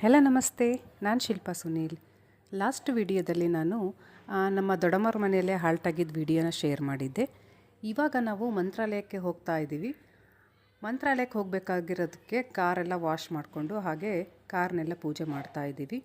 Hello ನಮಸ್ತೆ. ನಾನು Shilpa Sunil. Last ವಿಡಿಯೋದಲ್ಲಿ ನಾನು ನಮ್ಮ ದೊಡ್ಡಮ್ಮರ ಮನೆಯಲ್ಲೇ ಹಾಲ್ಟ್ ಆಗಿದ್ದ ವಿಡಿಯೋನ ಶೇರ್ ಮಾಡಿದ್ದೆ. ಇವಾಗ ನಾವು ಮಂತ್ರಾಲಯಕ್ಕೆ ಹೋಗ್ತಾ ಇದ್ದೀವಿ. ಮಂತ್ರಾಲಯಕ್ಕೆ ಹೋಗಬೇಕಾಗಿರೋದಕ್ಕೆ ಕಾರೆಲ್ಲ ವಾಶ್ ಮಾಡಿಕೊಂಡು ಹಾಗೆ ಕಾರ್ನೆಲ್ಲ ಪೂಜೆ ಮಾಡ್ತಾ ಇದ್ದೀವಿ.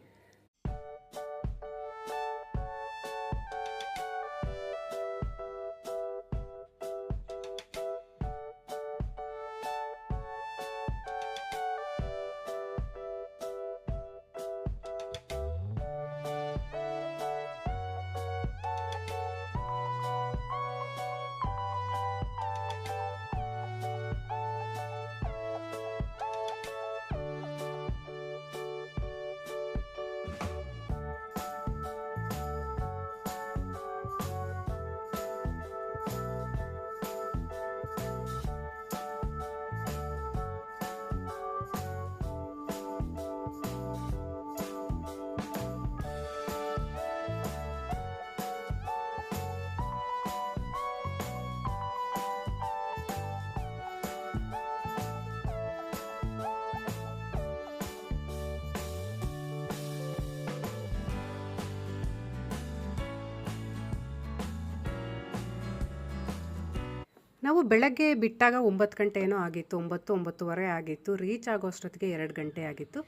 ನಾವು ಬೆಳಗ್ಗೆ ಬಿಟ್ಟಾಗ ಒಂಬತ್ತು ಗಂಟೆ ಏನೋ ಆಗಿತ್ತು, ಒಂಬತ್ತು, ಒಂಬತ್ತುವರೆ ಆಗಿತ್ತು ರೀಚ್ ಆಗೋಷ್ಟೊತ್ತಿಗೆ ಎರಡು ಗಂಟೆ ಆಗಿತ್ತು.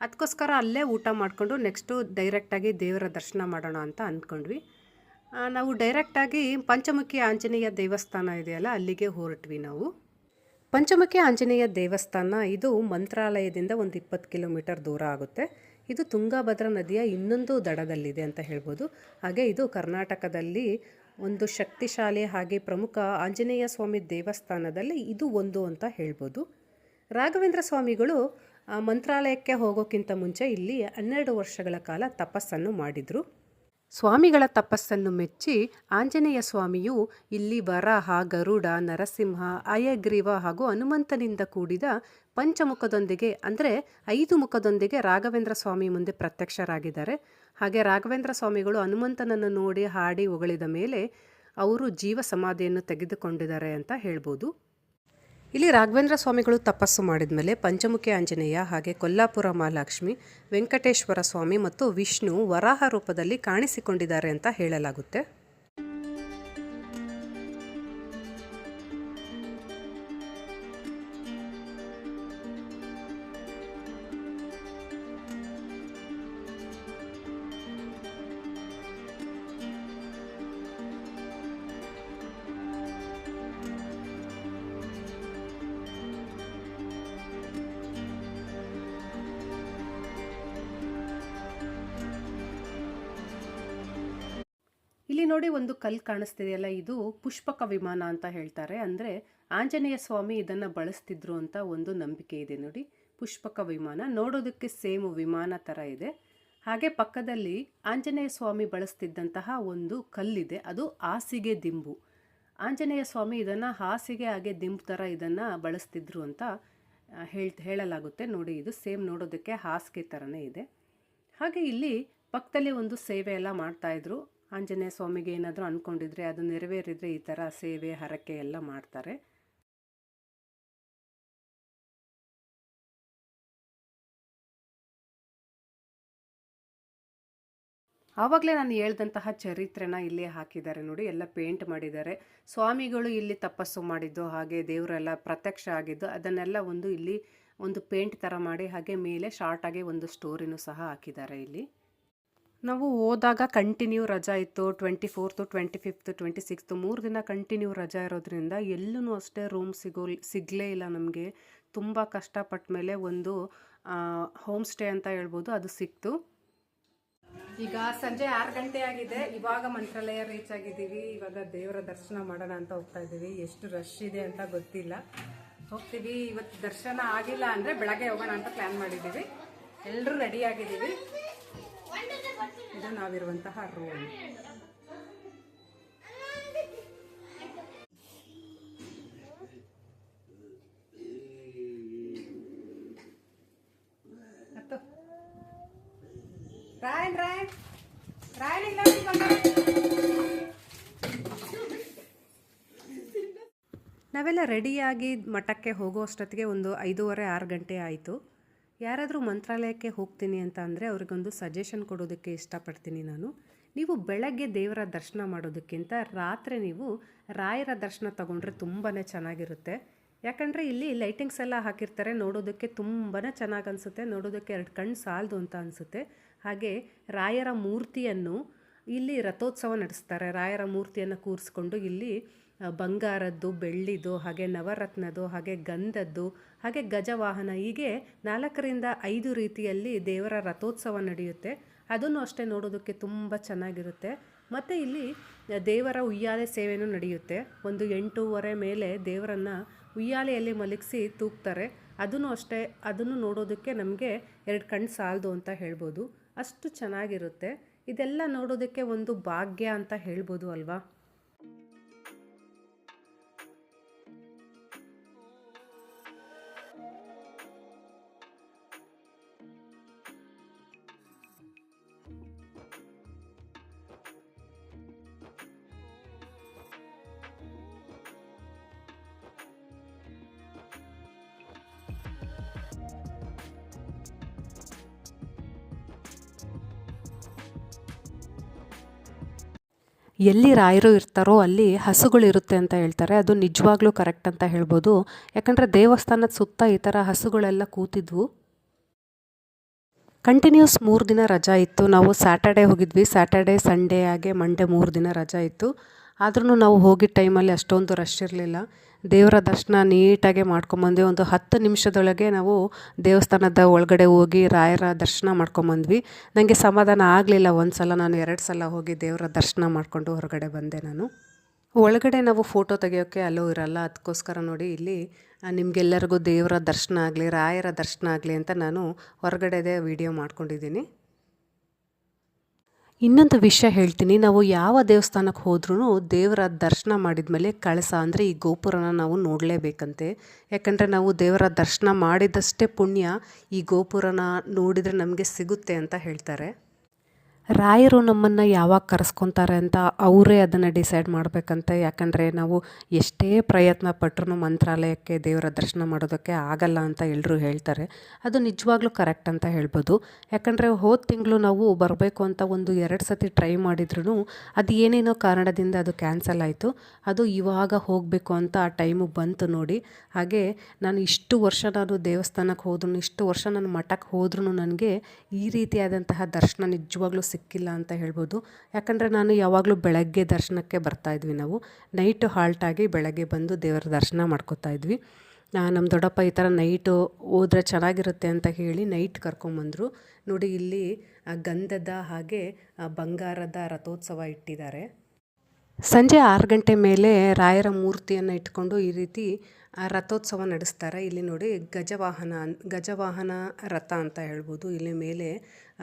ಅದಕ್ಕೋಸ್ಕರ ಅಲ್ಲೇ ಊಟ ಮಾಡಿಕೊಂಡು ನೆಕ್ಸ್ಟು ಡೈರೆಕ್ಟಾಗಿ ದೇವರ ದರ್ಶನ ಮಾಡೋಣ ಅಂತ ಅಂದ್ಕೊಂಡ್ವಿ. ನಾವು ಡೈರೆಕ್ಟಾಗಿ ಪಂಚಮುಖಿ ಆಂಜನೇಯ ದೇವಸ್ಥಾನ ಇದೆಯಲ್ಲ, ಅಲ್ಲಿಗೆ ಹೊರಟ್ವಿ ನಾವು. ಪಂಚಮುಖಿ ಆಂಜನೇಯ ದೇವಸ್ಥಾನ, ಇದು ಮಂತ್ರಾಲಯದಿಂದ ಒಂದು ಇಪ್ಪತ್ತು ಕಿಲೋಮೀಟರ್ ದೂರ ಆಗುತ್ತೆ. ಇದು ತುಂಗಭದ್ರಾ ನದಿಯ ಇನ್ನೊಂದು ದಡದಲ್ಲಿದೆ ಅಂತ ಹೇಳ್ಬೋದು. ಹಾಗೆ ಇದು ಕರ್ನಾಟಕದಲ್ಲಿ ಒಂದು ಶಕ್ತಿಶಾಲಿ ಹಾಗೆ ಪ್ರಮುಖ ಆಂಜನೇಯ ಸ್ವಾಮಿ ದೇವಸ್ಥಾನದಲ್ಲಿ ಇದು ಒಂದು ಅಂತ ಹೇಳ್ಬೋದು. ರಾಘವೇಂದ್ರ ಸ್ವಾಮಿಗಳು ಮಂತ್ರಾಲಯಕ್ಕೆ ಹೋಗೋಕ್ಕಿಂತ ಮುಂಚೆ ಇಲ್ಲಿ ಹನ್ನೆರಡು ವರ್ಷಗಳ ಕಾಲ ತಪಸ್ಸನ್ನು ಮಾಡಿದರು. ಸ್ವಾಮಿಗಳ ತಪಸ್ಸನ್ನು ಮೆಚ್ಚಿ ಆಂಜನೇಯ ಸ್ವಾಮಿಯು ಇಲ್ಲಿ ವರಾಹ, ಗರುಡ, ನರಸಿಂಹ, ಅಯಗ್ರೀವ ಹಾಗೂ ಹನುಮಂತನಿಂದ ಕೂಡಿದ ಪಂಚಮುಖದೊಂದಿಗೆ, ಅಂದರೆ ಐದು ಮುಖದೊಂದಿಗೆ ರಾಘವೇಂದ್ರ ಸ್ವಾಮಿ ಮುಂದೆ ಪ್ರತ್ಯಕ್ಷರಾಗಿದ್ದಾರೆ. ಹಾಗೆ ರಾಘವೇಂದ್ರ ಸ್ವಾಮಿಗಳು ಹನುಮಂತನನ್ನು ನೋಡಿ ಹಾಡಿ ಹೊಗಳಿದ ಮೇಲೆ ಅವರು ಜೀವ ಸಮಾಧಿಯನ್ನು ತೆಗೆದುಕೊಂಡಿದ್ದಾರೆ ಅಂತ ಹೇಳ್ಬೋದು. ಇಲ್ಲಿ ರಾಘವೇಂದ್ರ ಸ್ವಾಮಿಗಳು ತಪಸ್ಸು ಮಾಡಿದ ಮೇಲೆ ಪಂಚಮುಖಿ ಆಂಜನೇಯ ಹಾಗೆ ಕೊಲ್ಲಾಪುರ ಮಹಾಲಕ್ಷ್ಮಿ, ವೆಂಕಟೇಶ್ವರ ಸ್ವಾಮಿ ಮತ್ತು ವಿಷ್ಣು ವರಾಹ ರೂಪದಲ್ಲಿ ಕಾಣಿಸಿಕೊಂಡಿದ್ದಾರೆ ಅಂತ ಹೇಳಲಾಗುತ್ತೆ. ಇಲ್ಲಿ ನೋಡಿ ಒಂದು ಕಲ್ಲು ಕಾಣಿಸ್ತಿದೆಯಲ್ಲ, ಇದು ಪುಷ್ಪಕ ವಿಮಾನ ಅಂತ ಹೇಳ್ತಾರೆ. ಅಂದರೆ ಆಂಜನೇಯ ಸ್ವಾಮಿ ಇದನ್ನು ಬಳಸ್ತಿದ್ರು ಅಂತ ಒಂದು ನಂಬಿಕೆ ಇದೆ ನೋಡಿ. ಪುಷ್ಪಕ ವಿಮಾನ. ನೋಡೋದಕ್ಕೆ ಸೇಮ್ ವಿಮಾನ ಥರ ಇದೆ. ಹಾಗೆ ಪಕ್ಕದಲ್ಲಿ ಆಂಜನೇಯ ಸ್ವಾಮಿ ಬಳಸ್ತಿದ್ದಂತಹ ಒಂದು ಕಲ್ಲಿದೆ ಅದು ಹಾಸಿಗೆ ದಿಂಬು. ಆಂಜನೇಯ ಸ್ವಾಮಿ ಇದನ್ನು ಹಾಸಿಗೆ, ಹಾಗೆ ದಿಂಬು ಥರ ಇದನ್ನು ಬಳಸ್ತಿದ್ರು ಅಂತ ಹೇಳ್, ಹೇಳಲಾಗುತ್ತೆ. ನೋಡಿ, ಇದು ಸೇಮ್ ನೋಡೋದಕ್ಕೆ ಹಾಸಿಗೆ ಥರನೇ ಇದೆ. ಹಾಗೆ ಇಲ್ಲಿ ಪಕ್ಕದಲ್ಲಿ ಒಂದು ಸೇವೆ ಎಲ್ಲ ಮಾಡ್ತಾಯಿದ್ರು ಆಂಜನೇಯ ಸ್ವಾಮಿಗೆ ಏನಾದರೂ ಅಂದ್ಕೊಂಡಿದ್ರೆ ಅದು ನೆರವೇರಿದ್ರೆ ಈ ಥರ ಸೇವೆ, ಹರಕೆ ಎಲ್ಲ ಮಾಡ್ತಾರೆ. ಆವಾಗಲೇ ನಾನು ಹೇಳ್ದಂತಹ ಚರಿತ್ರೆನ ಇಲ್ಲಿ ಹಾಕಿದ್ದಾರೆ ನೋಡಿ, ಎಲ್ಲ ಪೇಂಟ್ ಮಾಡಿದ್ದಾರೆ. ಸ್ವಾಮಿಗಳು ಇಲ್ಲಿ ತಪಸ್ಸು ಮಾಡಿದ್ದು, ಹಾಗೆ ದೇವರೆಲ್ಲ ಪ್ರತ್ಯಕ್ಷ ಆಗಿದ್ದು, ಅದನ್ನೆಲ್ಲ ಒಂದು ಇಲ್ಲಿ ಒಂದು ಪೇಂಟ್ ಥರ ಮಾಡಿ, ಹಾಗೆ ಮೇಲೆ ಶಾರ್ಟಾಗಿ ಒಂದು ಸ್ಟೋರಿನೂ ಸಹ ಹಾಕಿದ್ದಾರೆ ಇಲ್ಲಿ. ನಾವು ಹೋದಾಗ ಕಂಟಿನ್ಯೂ ರಜಾ ಇತ್ತು twenty fourth twenty fifth twenty sixth ಮೂರು ದಿನ ಕಂಟಿನ್ಯೂ ರಜಾ ಇರೋದ್ರಿಂದ ಎಲ್ಲೂ ಅಷ್ಟೇ ರೂಮ್ ಸಿಗೋ ಸಿಗಲೇ ಇಲ್ಲ ನಮಗೆ. ತುಂಬ ಕಷ್ಟಪಟ್ಟ ಮೇಲೆ ಒಂದು ಹೋಮ್ ಸ್ಟೇ ಅಂತ ಹೇಳ್ಬೋದು, ಅದು ಸಿಕ್ತು. ಈಗ ಸಂಜೆ ಆರು ಗಂಟೆ ಆಗಿದೆ. ಇವಾಗ ಮಂತ್ರಾಲಯ ರೀಚ್ ಆಗಿದ್ದೀವಿ. ಇವಾಗ ದೇವರ ದರ್ಶನ ಮಾಡೋಣ ಅಂತ ಹೋಗ್ತಾ ಇದ್ದೀವಿ. ಎಷ್ಟು ರಶ್ ಇದೆ ಅಂತ ಗೊತ್ತಿಲ್ಲ. ಹೋಗ್ತೀವಿ. ಇವತ್ತು ದರ್ಶನ ಆಗಿಲ್ಲ ಅಂದರೆ ಬೆಳಗ್ಗೆ ಹೋಗೋಣ ಅಂತ ಪ್ಲ್ಯಾನ್ ಮಾಡಿದ್ದೀವಿ. ಎಲ್ಲರೂ ರೆಡಿ ಆಗಿದ್ದೀವಿ. ಇದು ನಾವಿರುವಂತಹ ರೋಲ್ ರಾಯನ್ ರಾಯನ್ ರಾಯನ್. ನಾವೆಲ್ಲ ರೆಡಿಯಾಗಿ ಮಠಕ್ಕೆ ಹೋಗೋ ಅಷ್ಟೊತ್ತಿಗೆ ಒಂದು ಐದೂವರೆ, ಆರು ಗಂಟೆ ಆಯಿತು. ಯಾರಾದರೂ ಮಂತ್ರಾಲಯಕ್ಕೆ ಹೋಗ್ತೀನಿ ಅಂತ ಅಂದರೆ ಅವ್ರಿಗೊಂದು ಸಜೆಷನ್ ಕೊಡೋದಕ್ಕೆ ಇಷ್ಟಪಡ್ತೀನಿ ನಾನು. ನೀವು ಬೆಳಗ್ಗೆ ದೇವರ ದರ್ಶನ ಮಾಡೋದಕ್ಕಿಂತ ರಾತ್ರಿ ನೀವು ರಾಯರ ದರ್ಶನ ತಗೊಂಡ್ರೆ ತುಂಬಾ ಚೆನ್ನಾಗಿರುತ್ತೆ. ಯಾಕಂದರೆ ಇಲ್ಲಿ ಲೈಟಿಂಗ್ಸ್ ಎಲ್ಲ ಹಾಕಿರ್ತಾರೆ, ನೋಡೋದಕ್ಕೆ ತುಂಬಾ ಚೆನ್ನಾಗಿ ಅನಿಸುತ್ತೆ, ನೋಡೋದಕ್ಕೆ ಎರಡು ಕಣ್ಣು ಸಾಲದು ಅಂತ ಅನಿಸುತ್ತೆ. ಹಾಗೆ ರಾಯರ ಮೂರ್ತಿಯನ್ನು ಇಲ್ಲಿ ರಥೋತ್ಸವ ನಡೆಸ್ತಾರೆ, ರಾಯರ ಮೂರ್ತಿಯನ್ನು ಕೂರಿಸ್ಕೊಂಡು ಇಲ್ಲಿ ಬಂಗಾರದ್ದು, ಬೆಳ್ಳಿದು, ಹಾಗೆ ನವರತ್ನದ್ದು, ಹಾಗೆ ಗಂಧದ್ದು, ಹಾಗೆ ಗಜವಾಹನ, ಹೀಗೆ ನಾಲ್ಕರಿಂದ ಐದು ರೀತಿಯಲ್ಲಿ ದೇವರ ರಥೋತ್ಸವ ನಡೆಯುತ್ತೆ. ಅದನ್ನು ಅಷ್ಟೇ ನೋಡೋದಕ್ಕೆ ತುಂಬ ಚೆನ್ನಾಗಿರುತ್ತೆ. ಮತ್ತು ಇಲ್ಲಿ ದೇವರ ಉಯ್ಯಾಲೆ ಸೇವೆಯೂ ನಡೆಯುತ್ತೆ. ಒಂದು ಎಂಟೂವರೆ ಮೇಲೆ ದೇವರನ್ನು ಉಯ್ಯಾಲೆಯಲ್ಲಿ ಮಲಗಿಸಿ ತೂಗ್ತಾರೆ. ಅದನ್ನು ಅಷ್ಟೇ, ಅದನ್ನು ನೋಡೋದಕ್ಕೆ ನಮಗೆ ಎರಡು ಕಣ್ಣು ಸಾಲದು ಅಂತ ಹೇಳ್ಬೋದು. ಅಷ್ಟು ಚೆನ್ನಾಗಿರುತ್ತೆ. ಇದೆಲ್ಲ ನೋಡೋದಕ್ಕೆ ಒಂದು ಭಾಗ್ಯ ಅಂತ ಹೇಳ್ಬೋದು ಅಲ್ವಾ? ಎಲ್ಲಿ ರಾಯರು ಇರ್ತಾರೋ ಅಲ್ಲಿ ಹಸುಗಳಿರುತ್ತೆ ಅಂತ ಹೇಳ್ತಾರೆ. ಅದು ನಿಜವಾಗ್ಲೂ ಕರೆಕ್ಟ್ ಅಂತ ಹೇಳ್ಬೋದು. ಯಾಕಂದರೆ ದೇವಸ್ಥಾನದ ಸುತ್ತ ಈ ಥರ ಹಸುಗಳೆಲ್ಲ ಕೂತಿದ್ವು. ಕಂಟಿನ್ಯೂಸ್ ಮೂರು ದಿನ ರಜಾ ಇತ್ತು. ನಾವು ಸ್ಯಾಟರ್ಡೇ ಹೋಗಿದ್ವಿ. ಸ್ಯಾಟರ್ಡೇ ಸಂಡೇ ಹಾಗೆ ಮಂಡೇ ಮೂರು ದಿನ ರಜಾ ಇತ್ತು. ಆದ್ರೂ ನಾವು ಹೋಗಿದ್ದ ಟೈಮಲ್ಲಿ ಅಷ್ಟೊಂದು ರಶ್ ಇರಲಿಲ್ಲ. ದೇವರ ದರ್ಶನ ನೀಟಾಗೆ ಮಾಡ್ಕೊಂಬಂದ್ವಿ. ಒಂದು ಹತ್ತು ನಿಮಿಷದೊಳಗೆ ನಾವು ದೇವಸ್ಥಾನದ ಒಳಗಡೆ ಹೋಗಿ ರಾಯರ ದರ್ಶನ ಮಾಡ್ಕೊಂಬಂದ್ವಿ. ನನಗೆ ಸಮಾಧಾನ ಆಗಲಿಲ್ಲ. ಒಂದು ಸಲ ನಾನು ಎರಡು ಸಲ ಹೋಗಿ ದೇವರ ದರ್ಶನ ಮಾಡಿಕೊಂಡು ಹೊರಗಡೆ ಬಂದೆ ನಾನು. ಒಳಗಡೆ ನಾವು ಫೋಟೋ ತೆಗಿಯೋಕ್ಕೆ ಅಲೋ ಇರಲ್ಲ. ಅದಕ್ಕೋಸ್ಕರ ನೋಡಿ ಇಲ್ಲಿ ನಿಮಗೆಲ್ಲರಿಗೂ ದೇವರ ದರ್ಶನ ಆಗಲಿ, ರಾಯರ ದರ್ಶನ ಆಗಲಿ ಅಂತ ನಾನು ಹೊರಗಡೆದೇ ವಿಡಿಯೋ ಮಾಡ್ಕೊಂಡಿದ್ದೀನಿ. ಇನ್ನೊಂದು ವಿಷಯ ಹೇಳ್ತೀನಿ. ನಾವು ಯಾವ ದೇವಸ್ಥಾನಕ್ಕೆ ಹೋದ್ರೂ ದೇವರ ದರ್ಶನ ಮಾಡಿದ ಮೇಲೆ ಕಳಸ ಅಂದರೆ ಈ ಗೋಪುರನ ನಾವು ನೋಡಲೇಬೇಕಂತೆ. ಯಾಕಂದರೆ ನಾವು ದೇವರ ದರ್ಶನ ಮಾಡಿದಷ್ಟೇ ಪುಣ್ಯ ಈ ಗೋಪುರನ ನೋಡಿದರೆ ನಮಗೆ ಸಿಗುತ್ತೆ ಅಂತ ಹೇಳ್ತಾರೆ. ರಾಯರು ನಮ್ಮನ್ನು ಯಾವಾಗ ಕರೆಸ್ಕೊತಾರೆ ಅಂತ ಅವರೇ ಅದನ್ನು ಡಿಸೈಡ್ ಮಾಡಬೇಕಂತೆ. ಯಾಕಂದರೆ ನಾವು ಎಷ್ಟೇ ಪ್ರಯತ್ನ ಪಟ್ಟರು ಮಂತ್ರಾಲಯಕ್ಕೆ ದೇವರ ದರ್ಶನ ಮಾಡೋದಕ್ಕೆ ಆಗಲ್ಲ ಅಂತ ಎಲ್ಲರೂ ಹೇಳ್ತಾರೆ. ಅದು ನಿಜವಾಗ್ಲೂ ಕರೆಕ್ಟ್ ಅಂತ ಹೇಳ್ಬೋದು. ಯಾಕಂದರೆ ಹೋದ ತಿಂಗಳು ನಾವು ಬರಬೇಕು ಅಂತ ಒಂದು ಎರಡು ಸತಿ ಟ್ರೈ ಮಾಡಿದ್ರೂ ಅದು ಏನೇನೋ ಕಾರಣದಿಂದ ಅದು ಕ್ಯಾನ್ಸಲ್ ಆಯಿತು. ಅದು ಇವಾಗ ಹೋಗಬೇಕು ಅಂತ ಆ ಟೈಮು ಬಂತು ನೋಡಿ. ಹಾಗೆ ನಾನು ಇಷ್ಟು ವರ್ಷ ನಾನು ದೇವಸ್ಥಾನಕ್ಕೆ ಹೋದ್ರು ಇಷ್ಟು ವರ್ಷ ನಾನು ಮಠಕ್ಕೆ ಹೋದ್ರೂ ನನಗೆ ಈ ರೀತಿಯಾದಂತಹ ದರ್ಶನ ನಿಜವಾಗ್ಲೂ ಸಿಕ್ಕಿಲ್ಲ ಅಂತ ಹೇಳ್ಬೋದು. ಯಾಕಂದರೆ ನಾನು ಯಾವಾಗಲೂ ಬೆಳಗ್ಗೆ ದರ್ಶನಕ್ಕೆ ಬರ್ತಾ ಇದ್ವಿ ನಾವು. ನೈಟ್ ಹಾಲ್ಟ್ ಆಗಿ ಬೆಳಗ್ಗೆ ಬಂದು ದೇವರ ದರ್ಶನ ಮಾಡ್ಕೋತಾ ಇದ್ವಿ. ನಮ್ಮ ದೊಡ್ಡಪ್ಪ ಈ ಥರ ನೈಟು ಹೋದ್ರೆ ಚೆನ್ನಾಗಿರುತ್ತೆ ಅಂತ ಹೇಳಿ ನೈಟ್ ಕರ್ಕೊಂಬಂದರು ನೋಡಿ, ಇಲ್ಲಿ ಗಂಧದ ಹಾಗೆ ಬಂಗಾರದ ರಥೋತ್ಸವ ಇಟ್ಟಿದ್ದಾರೆ. ಸಂಜೆ ಆರು ಗಂಟೆ ಮೇಲೆ ರಾಯರ ಮೂರ್ತಿಯನ್ನು ಇಟ್ಕೊಂಡು ಈ ರೀತಿ ರಥೋತ್ಸವ ನಡೆಸ್ತಾರೆ. ಇಲ್ಲಿ ನೋಡಿ ಗಜವಾಹನ ಗಜವಾಹನ ರಥ ಅಂತ ಹೇಳ್ಬೋದು. ಇಲ್ಲಿ ಮೇಲೆ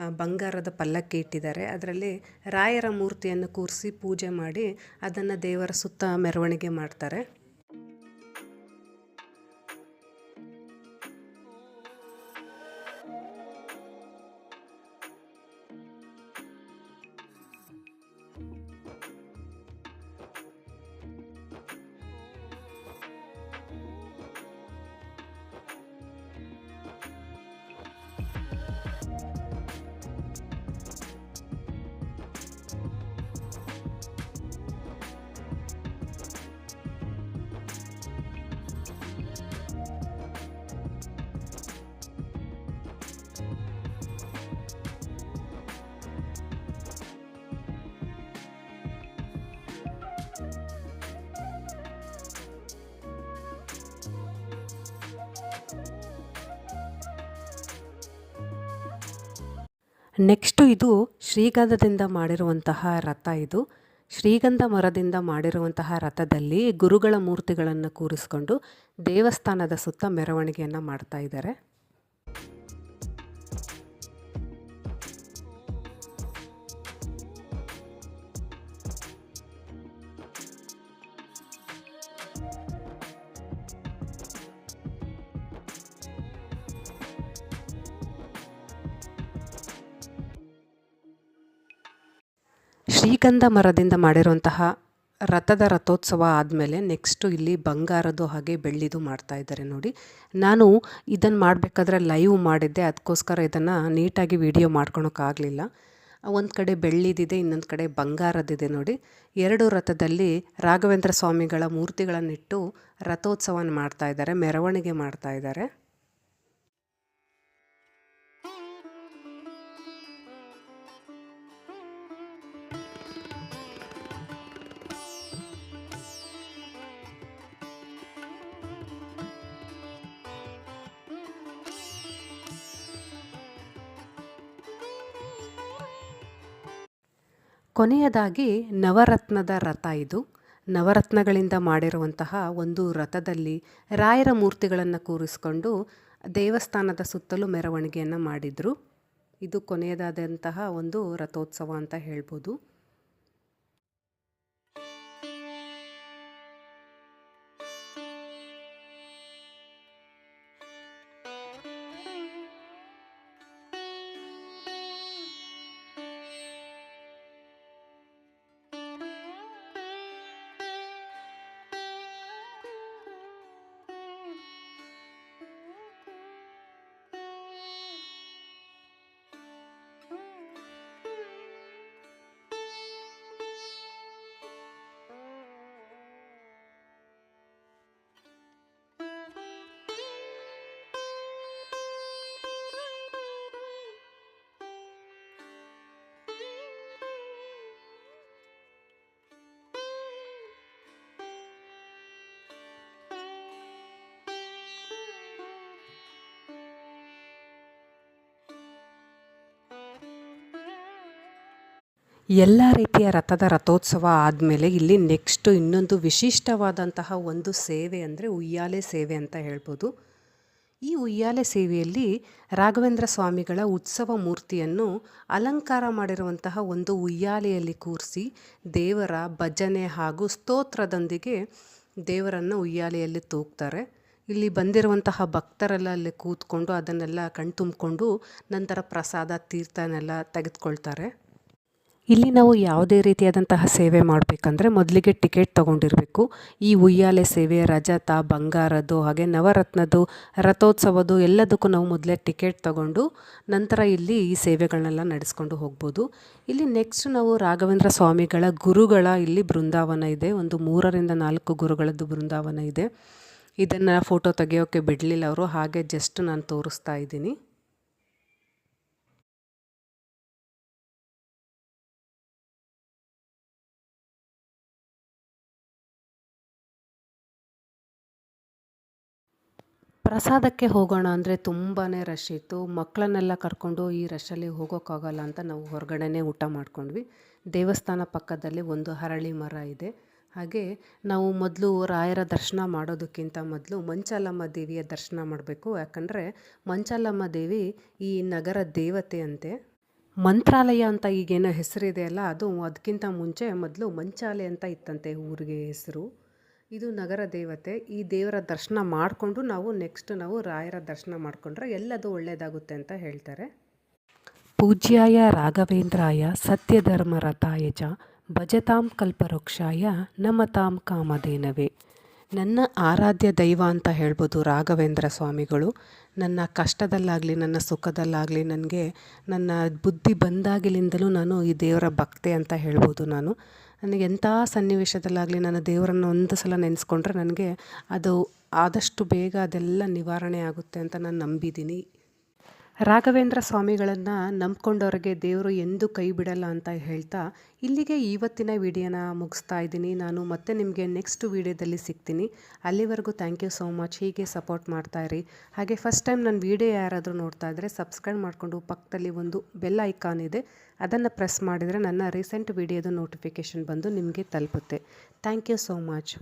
ಬಂಗಾರದ ಪಲ್ಲಕ್ಕಿ ಇಟ್ಟಿದ್ದಾರೆ. ಅದರಲ್ಲಿ ರಾಯರ ಮೂರ್ತಿಯನ್ನು ಕೂರಿಸಿ ಪೂಜೆ ಮಾಡಿ ಅದನ್ನು ದೇವರ ಸುತ್ತ ಮೆರವಣಿಗೆ ಮಾಡ್ತಾರೆ. ನೆಕ್ಸ್ಟು ಇದು ಶ್ರೀಗಂಧದಿಂದ ಮಾಡಿರುವಂತಹ ರಥ ಇದು. ಶ್ರೀಗಂಧ ಮರದಿಂದ ಮಾಡಿರುವಂತಹ ರಥದಲ್ಲಿ ಗುರುಗಳ ಮೂರ್ತಿಗಳನ್ನು ಕೂರಿಸ್ಕೊಂಡು ದೇವಸ್ಥಾನದ ಸುತ್ತ ಮೆರವಣಿಗೆಯನ್ನು ಮಾಡ್ತಾ ಇದ್ದಾರೆ. ಶ್ರೀಗಂಧ ಮರದಿಂದ ಮಾಡಿರುವಂತಹ ರಥದ ರಥೋತ್ಸವ ಆದಮೇಲೆ ನೆಕ್ಸ್ಟು ಇಲ್ಲಿ ಬಂಗಾರದ್ದು ಹಾಗೆ ಬೆಳ್ಳಿದು ಮಾಡ್ತಾ ಇದ್ದಾರೆ ನೋಡಿ. ನಾನು ಇದನ್ನು ಮಾಡಬೇಕಾದ್ರೆ ಲೈವ್ ಮಾಡಿದ್ದೆ ಅದಕ್ಕೋಸ್ಕರ ಇದನ್ನು ನೀಟಾಗಿ ವಿಡಿಯೋ ಮಾಡ್ಕೊಳೋಕ್ಕಾಗಲಿಲ್ಲ. ಒಂದು ಕಡೆ ಬೆಳ್ಳಿದಿದೆ, ಇನ್ನೊಂದು ಕಡೆ ಬಂಗಾರದಿದೆ ನೋಡಿ. ಎರಡು ರಥದಲ್ಲಿ ರಾಘವೇಂದ್ರ ಸ್ವಾಮಿಗಳ ಮೂರ್ತಿಗಳನ್ನಿಟ್ಟು ರಥೋತ್ಸವನ ಮಾಡ್ತಾ ಇದ್ದಾರೆ, ಮೆರವಣಿಗೆ ಮಾಡ್ತಾ ಇದ್ದಾರೆ. ಕೊನೆಯದಾಗಿ ನವರತ್ನದ ರಥ ಇದು. ನವರತ್ನಗಳಿಂದ ಮಾಡಿರುವಂತಹ ಒಂದು ರಥದಲ್ಲಿ ರಾಯರ ಮೂರ್ತಿಗಳನ್ನು ಕೂರಿಸಿಕೊಂಡು ದೇವಸ್ಥಾನದ ಸುತ್ತಲೂ ಮೆರವಣಿಗೆಯನ್ನು ಮಾಡಿದರು. ಇದು ಕೊನೆಯದಾದಂತಹ ಒಂದು ರಥೋತ್ಸವ ಅಂತ ಹೇಳ್ಬೋದು. ಎಲ್ಲ ರೀತಿಯ ರಥದ ರಥೋತ್ಸವ ಆದಮೇಲೆ ಇಲ್ಲಿ ನೆಕ್ಸ್ಟು ಇನ್ನೊಂದು ವಿಶಿಷ್ಟವಾದಂತಹ ಒಂದು ಸೇವೆ ಅಂದರೆ ಉಯ್ಯಾಲೆ ಸೇವೆ ಅಂತ ಹೇಳ್ಬೋದು. ಈ ಉಯ್ಯಾಲೆ ಸೇವೆಯಲ್ಲಿ ರಾಘವೇಂದ್ರ ಸ್ವಾಮಿಗಳ ಉತ್ಸವ ಮೂರ್ತಿಯನ್ನು ಅಲಂಕಾರ ಮಾಡಿರುವಂತಹ ಒಂದು ಉಯ್ಯಾಲೆಯಲ್ಲಿ ಕೂರಿಸಿ ದೇವರ ಭಜನೆ ಹಾಗೂ ಸ್ತೋತ್ರದೊಂದಿಗೆ ದೇವರನ್ನು ಉಯ್ಯಾಲೆಯಲ್ಲಿ ತೂಗ್ತಾರೆ. ಇಲ್ಲಿ ಬಂದಿರುವಂತಹ ಭಕ್ತರೆಲ್ಲ ಅಲ್ಲಿ ಕೂತ್ಕೊಂಡು ಅದನ್ನೆಲ್ಲ ಕಣ್ತುಂಬಿಕೊಂಡು ನಂತರ ಪ್ರಸಾದ, ತೀರ್ಥನೆಲ್ಲ ತೆಗೆದುಕೊಳ್ತಾರೆ. ಇಲ್ಲಿ ನಾವು ಯಾವುದೇ ರೀತಿಯಾದಂತಹ ಸೇವೆ ಮಾಡಬೇಕಂದ್ರೆ ಮೊದಲಿಗೆ ಟಿಕೆಟ್ ತೊಗೊಂಡಿರಬೇಕು. ಈ ಉಯ್ಯಾಲೆ ಸೇವೆ, ರಜತ, ಬಂಗಾರದ್ದು, ಹಾಗೆ ನವರತ್ನದ್ದು, ರಥೋತ್ಸವದ್ದು ಎಲ್ಲದಕ್ಕೂ ನಾವು ಮೊದಲೇ ಟಿಕೆಟ್ ತಗೊಂಡು ನಂತರ ಇಲ್ಲಿ ಈ ಸೇವೆಗಳನ್ನೆಲ್ಲ ನಡೆಸ್ಕೊಂಡು ಹೋಗ್ಬೋದು. ಇಲ್ಲಿ ನೆಕ್ಸ್ಟ್ ನಾವು ರಾಘವೇಂದ್ರ ಸ್ವಾಮಿಗಳ ಗುರುಗಳ ಇಲ್ಲಿ ಬೃಂದಾವನ ಇದೆ. ಒಂದು ಮೂರರಿಂದ ನಾಲ್ಕು ಗುರುಗಳದ್ದು ಬೃಂದಾವನ ಇದೆ. ಇದನ್ನು ಫೋಟೋ ತೆಗೆಯೋಕ್ಕೆ ಬಿಡಲಿಲ್ಲ ಅವರು, ಹಾಗೆ ಜಸ್ಟ್ ನಾನು ತೋರಿಸ್ತಾ ಇದ್ದೀನಿ. ಪ್ರಸಾದಕ್ಕೆ ಹೋಗೋಣ ಅಂದರೆ ತುಂಬಾ ರಶ್ ಇತ್ತು. ಮಕ್ಕಳನ್ನೆಲ್ಲ ಕರ್ಕೊಂಡು ಈ ರಶಲ್ಲಿ ಹೋಗೋಕ್ಕಾಗಲ್ಲ ಅಂತ ನಾವು ಹೊರಗಡೆನೇ ಊಟ ಮಾಡ್ಕೊಂಡ್ವಿ. ದೇವಸ್ಥಾನ ಪಕ್ಕದಲ್ಲಿ ಒಂದು ಹರಳಿ ಮರ ಇದೆ. ಹಾಗೆ ನಾವು ಮೊದಲು ರಾಯರ ದರ್ಶನ ಮಾಡೋದಕ್ಕಿಂತ ಮೊದಲು ಮಂಚಾಲಮ್ಮ ದೇವಿಯ ದರ್ಶನ ಮಾಡಬೇಕು. ಯಾಕಂದರೆ ಮಂಚಾಲಮ್ಮ ದೇವಿ ಈ ನಗರ ದೇವತೆ ಅಂತೆ. ಮಂತ್ರಾಲಯ ಅಂತ ಈಗೇನೋ ಹೆಸರಿದೆಯಲ್ಲ ಅದು ಅದಕ್ಕಿಂತ ಮುಂಚೆ ಮೊದಲು ಮಂಚಾಲೆ ಅಂತ ಇತ್ತಂತೆ ಊರಿಗೆ ಹೆಸರು. ಇದು ನಗರ ದೇವತೆ. ಈ ದೇವರ ದರ್ಶನ ಮಾಡಿಕೊಂಡು ನಾವು ನೆಕ್ಸ್ಟ್ ನಾವು ರಾಯರ ದರ್ಶನ ಮಾಡಿಕೊಂಡ್ರೆ ಎಲ್ಲದು ಒಳ್ಳೆಯದಾಗುತ್ತೆ ಅಂತ ಹೇಳ್ತಾರೆ. ಪೂಜ್ಯಾಯ ರಾಘವೇಂದ್ರಾಯ ಸತ್ಯಧರ್ಮರಥಾಯ ಚ ಭಜತಾಂ ಕಲ್ಪವೃಕ್ಷಾಯ ನಮತಾಂ ಕಾಮಧೇನವೇ. ನನ್ನ ಆರಾಧ್ಯ ದೈವ ಅಂತ ಹೇಳ್ಬೋದು ರಾಘವೇಂದ್ರ ಸ್ವಾಮಿಗಳು. ನನ್ನ ಕಷ್ಟದಲ್ಲಾಗಲಿ, ನನ್ನ ಸುಖದಲ್ಲಾಗಲಿ, ನನಗೆ ನನ್ನ ಬುದ್ಧಿ ಬಂದಾಗಲಿಂದಲೂ ನಾನು ಈ ದೇವರ ಭಕ್ತೆ ಅಂತ ಹೇಳ್ಬೋದು ನಾನು. ನನಗೆ ಎಂಥ ಸನ್ನಿವೇಶದಲ್ಲಾಗಲಿ ನನ್ನ ದೇವರನ್ನು ಒಂದು ಸಲ ನೆನೆಸ್ಕೊಂಡ್ರೆ ನನಗೆ ಅದು ಆದಷ್ಟು ಬೇಗ ಅದೆಲ್ಲ ನಿವಾರಣೆ ಆಗುತ್ತೆ ಅಂತ ನಾನು ನಂಬಿದ್ದೀನಿ. ರಾಘವೇಂದ್ರ ಸ್ವಾಮಿಗಳನ್ನು ನಂಬ್ಕೊಂಡವ್ರಿಗೆ ದೇವರು ಎಂದೂ ಕೈ ಬಿಡಲ್ಲ ಅಂತ ಹೇಳ್ತಾ ಇಲ್ಲಿಗೆ ಇವತ್ತಿನ ವಿಡಿಯೋನ ಮುಗಿಸ್ತಾ ಇದ್ದೀನಿ. ನಾನು ಮತ್ತೆ ನಿಮಗೆ ನೆಕ್ಸ್ಟ್ ವಿಡಿಯೋದಲ್ಲಿ ಸಿಗ್ತೀನಿ. ಅಲ್ಲಿವರೆಗೂ ಥ್ಯಾಂಕ್ ಯು ಸೋ ಮಚ್ ಹೀಗೆ ಸಪೋರ್ಟ್ ಮಾಡ್ತಾ ಇರಿ. ಹಾಗೆ ಫಸ್ಟ್ ಟೈಮ್ ನನ್ನ ವಿಡಿಯೋ ಯಾರಾದರೂ ನೋಡ್ತಾ ಇದ್ದರೆ ಸಬ್ಸ್ಕ್ರೈಬ್ ಮಾಡಿಕೊಂಡು ಪಕ್ಕದಲ್ಲಿ ಒಂದು ಬೆಲ್ ಐಕಾನ್ ಇದೆ. ಅದನ್ನು ಪ್ರೆಸ್ ಮಾಡಿದರೆ ನನ್ನ ರೀಸೆಂಟ್ ವಿಡಿಯೋದು ನೋಟಿಫಿಕೇಷನ್ ಬಂದು ನಿಮಗೆ ತಲುಪುತ್ತೆ. Thank you so much